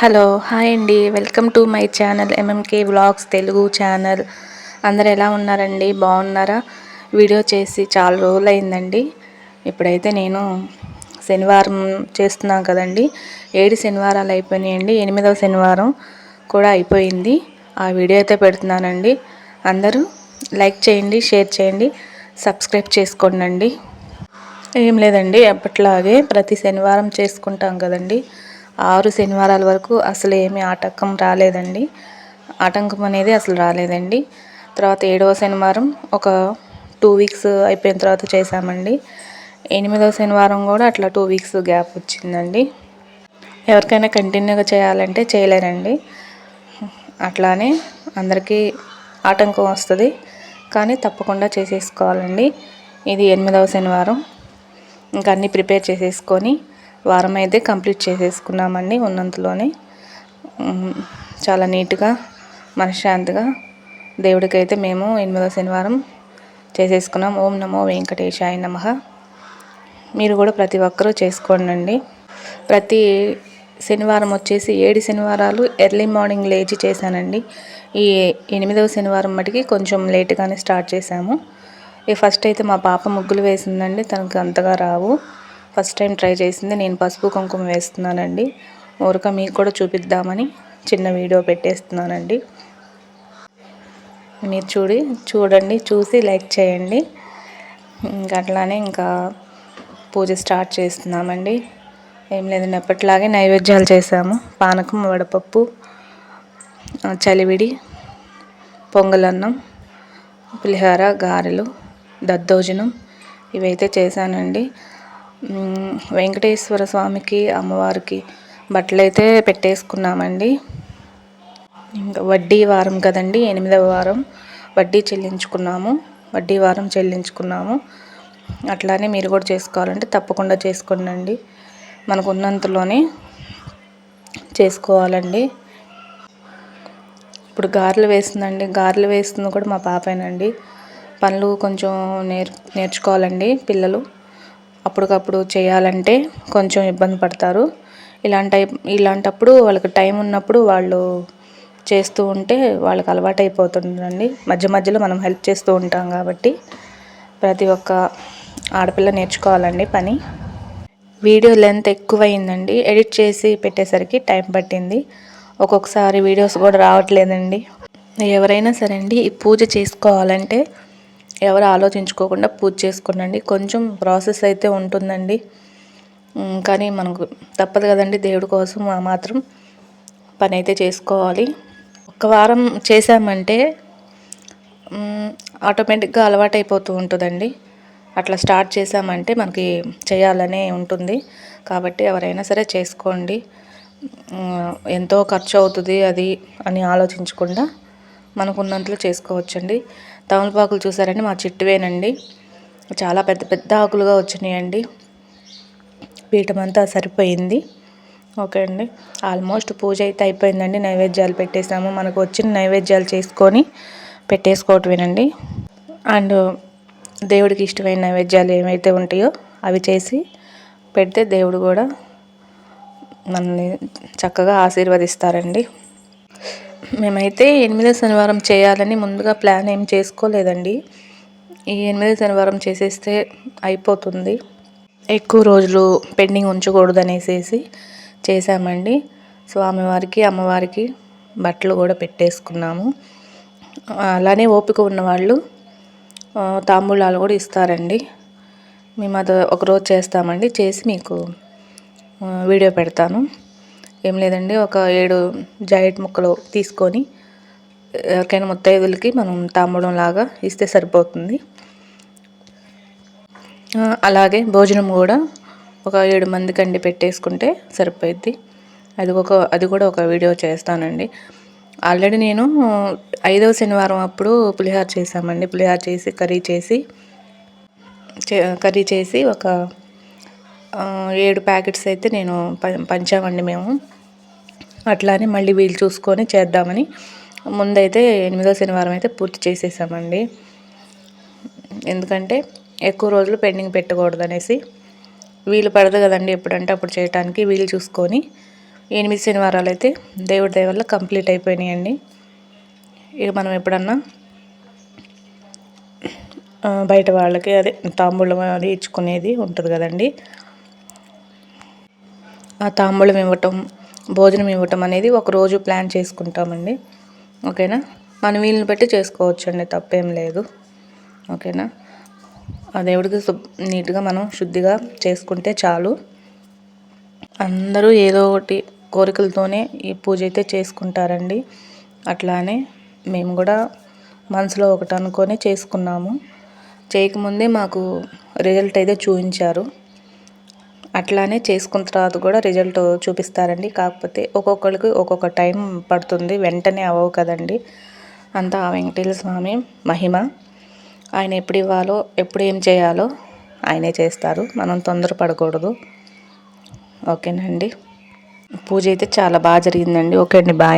Hello hi అండి. Welcome to my channel MMK vlogs Telugu channel. అందరు ఎలా ఉన్నారండి? బాగున్నారా? వీడియో చేసి చాలా రోజులు అయిందండి ఇప్పుడైతే నేను శనివారం చేస్తున్నాం కదండి. ఏడు శనివారాలు అయిపోయినాయండి. ఎనిమిదవ శనివారం కూడా అయిపోయింది. ఆ వీడియో అయితే పెడుతున్నానండి. అందరూ లైక్ చేయండి షేర్ చేయండి సబ్స్క్రైబ్ చేసుకోండి ఏం లేదండి ఎప్పట్లాగే ప్రతి శనివారం చేసుకుంటాం కదండి. ఆరు శనివారాల వరకు అసలు ఏమీ ఆటంకం రాలేదండి. ఆటంకం అనేది అసలు రాలేదండి. తర్వాత ఏడవ శనివారం ఒక టూ వీక్స్ అయిపోయిన తర్వాత చేసామండి ఎనిమిదవ శనివారం కూడా అట్లా టూ వీక్స్ గ్యాప్ వచ్చిందండి. ఎవరికైనా కంటిన్యూగా చేయాలంటే చేయలేరండి. అట్లానే అందరికీ ఆటంకం వస్తుంది. కానీ తప్పకుండా చేసేసుకోవాలండి. ఇది ఎనిమిదవ శనివారం. ఇంకా అన్నీ ప్రిపేర్ చేసేసుకొని వారం అయితే కంప్లీట్ చేసేసుకున్నామండి ఉన్నంతలోనే. చాలా నీట్గా మనశ్శాంతిగా దేవుడికైతే మేము ఎనిమిదో శనివారం చేసేసుకున్నాం. ఓం నమో వెంకటేశాయ నమ. మీరు కూడా ప్రతి ఒక్కరూ చేసుకోండి ప్రతి శనివారం వచ్చేసి ఏడు శనివారాలు ఎర్లీ మార్నింగ్ లేచి చేశానండి. ఈ ఎనిమిదవ శనివారం మటుకి కొంచెం లేట్గానే స్టార్ట్ చేశాము. ఈ ఫస్ట్ అయితే మా పాప ముగ్గులు వేసిందండి. తనకు అంతగా రావు. ఫస్ట్ టైం ట్రై చేసింది. నేను పసుపు కుంకుమ వేస్తున్నానండి. ఊరక మీకు కూడా చూపిద్దామని చిన్న వీడియో పెట్టేస్తున్నానండి. మీరు చూడి చూడండి చూసి లైక్ చేయండి. ఇంకా అట్లానే ఇంకా పూజ స్టార్ట్ చేస్తున్నామండి. ఏం లేదండి ఎప్పటిలాగే నైవేద్యాలు చేసాము పానకం వడపప్పు చలివిడి పొంగలన్నం పులిహోర గారెలు దద్దోజనం ఇవైతే చేశానండి. వెంకటేశ్వర స్వామికి అమ్మవారికి బట్టలైతే పెట్టేసుకున్నామండి. ఇంకా వడ్డీ వారం కదండి ఎనిమిదవ వారం వడ్డీ చెల్లించుకున్నాము. వడ్డీ వారం చెల్లించుకున్నాము. అట్లానే మీరు కూడా చేసుకోవాలంటే తప్పకుండా చేసుకోండి మనకు ఉన్నంతలోనే చేసుకోవాలండి. ఇప్పుడు గారెలు వేస్తుందండి గారెలు వేస్తుంది కూడా మా పాపేనండి. పనులు కొంచెం నేర్ నేర్చుకోవాలండి పిల్లలు. అప్పటికప్పుడు చేయాలంటే కొంచెం ఇబ్బంది పడతారు. ఇలాంటి ఇలాంటప్పుడు వాళ్ళకి టైం ఉన్నప్పుడు వాళ్ళు చేస్తూ ఉంటే వాళ్ళకి అలవాటు అయిపోతుందండి మధ్య మధ్యలో మనం హెల్ప్ చేస్తూ ఉంటాం కాబట్టి ప్రతి ఒక్క ఆడపిల్ల నేర్చుకోవాలండి పని. Video length ఎక్కువైందండి. ఎడిట్ చేసి పెట్టేసరికి టైం పట్టింది. ఒక్కొక్కసారి వీడియోస్ కూడా రావట్లేదండి. ఎవరైనా సరే అండి ఈ పూజ చేసుకోవాలంటే ఎవరు ఆలోచించుకోకుండా పూజ చేసుకోండి కొంచెం ప్రాసెస్ అయితే ఉంటుందండి. కానీ మనకు తప్పదు కదండి దేవుడి కోసం మాత్రం పని అయితే చేసుకోవాలి. ఒక వారం చేసామంటే ఆటోమేటిక్గా అలవాటు అయిపోతూ ఉంటుందండి. అట్లా స్టార్ట్ చేసామంటే మనకి చేయాలనే ఉంటుంది. కాబట్టి ఎవరైనా సరే చేసుకోండి. ఎంతో ఖర్చు అవుతుంది అది అని ఆలోచించకుండా మనకున్నంతలో చేసుకోవచ్చండి. తమలపాకులు చూసారండి? మా చెట్టువేనండి. చాలా పెద్ద పెద్ద ఆకులుగా వచ్చినాయండి. పీఠమంతా సరిపోయింది. ఓకే అండి. ఆల్మోస్ట్ పూజ అయితే అయిపోయిందండి. నైవేద్యాలు పెట్టేసాము. మనకు వచ్చిన నైవేద్యాలు చేసుకొని పెట్టేసుకోవటమేనండి. అండ్ దేవుడికి ఇష్టమైన నైవేద్యాలు ఏమైతే ఉంటాయో అవి చేసి పెడితే దేవుడు కూడా మనల్ని చక్కగా ఆశీర్వదిస్తారండి. మేమైతే ఎనిమిదో శనివారం చేయాలని ముందుగా ప్లాన్ ఏం చేసుకోలేదండి. ఈ ఎనిమిదో శనివారం చేసేస్తే అయిపోతుంది. ఎక్కువ రోజులు పెండింగ్ ఉంచకూడదు అనేసి చేసామండి స్వామివారికి అమ్మవారికి బట్టలు కూడా పెట్టేసుకున్నాము. అలానే ఓపిక ఉన్నవాళ్ళు తాంబూలాలు కూడా ఇస్తారండి. మేము అది ఒకరోజు చేస్తామండి. చేసి మీకు వీడియో పెడతాను. ఏం లేదండి ఒక ఏడు జాకెట్ ముక్కలు తీసుకొని ఎవరికైనా ముత్తైదులకి మనం తాంబడం లాగా ఇస్తే సరిపోతుంది. అలాగే భోజనం కూడా ఒక ఏడు మంది కండి పెట్టేసుకుంటే సరిపోద్ది అది ఒక అది కూడా ఒక వీడియో చేస్తానండి. ఆల్రెడీ నేను ఐదవ శనివారం అప్పుడు పులిహార చేసామండి పులిహార చేసి కర్రీ చేసి కర్రీ చేసి ఒక ఏడు ప్యాకెట్స్ అయితే నేను పంచామండి మేము. అట్లానే మళ్ళీ వీలు చూసుకొని చేద్దామని ముందైతే ఎనిమిదో శనివారం అయితే పూర్తి చేసేసామండి. ఎందుకంటే ఎక్కువ రోజులు పెండింగ్ పెట్టకూడదు అనేసి వీలు పడదు కదండి ఎప్పుడంటే అప్పుడు చేయటానికి వీలు చూసుకొని ఎనిమిది శనివారాలు అయితే దేవుడి దయ వల్ల కంప్లీట్ అయిపోయినాయండి. ఇక మనం ఎప్పుడన్నా బయట వాళ్ళకి అదే తాంబూలం అది ఇచ్చుకునేది ఉంటుంది కదండి. తాంబూలం ఇవ్వటం భోజనం ఇవ్వటం అనేది ఒక రోజు ప్లాన్ చేసుకుంటామండి. ఓకేనా? మన వీలుని బట్టి చేసుకోవచ్చండి తప్పేం లేదు. ఓకేనా? ఆ దేవుడికి నీట్గా మనం శుద్ధిగా చేసుకుంటే చాలు. అందరూ ఏదో ఒకటి కోరికలతోనే ఈ పూజ అయితే చేసుకుంటారండి. అట్లానే మేము కూడా మనసులో ఒకటి అనుకొని చేసుకున్నాము. చేయకముందే మాకు రిజల్ట్ అయితే చూపించారు. అట్లానే చేసుకున్న తర్వాత కూడా రిజల్ట్ చూపిస్తారండి. కాకపోతే ఒక్కొక్కరికి ఒక్కొక్క టైం పడుతుంది. వెంటనే అవ్వవు కదండి. అంతా ఆ వెంకటేశ్వర స్వామి మహిమ. ఆయన ఎప్పుడు ఇవ్వాలో ఎప్పుడు ఏం చేయాలో ఆయనే చేస్తారు. మనం తొందరపడకూడదు ఓకేనండి. పూజ అయితే చాలా బాగా జరిగిందండి. ఓకే అండి బాయ్.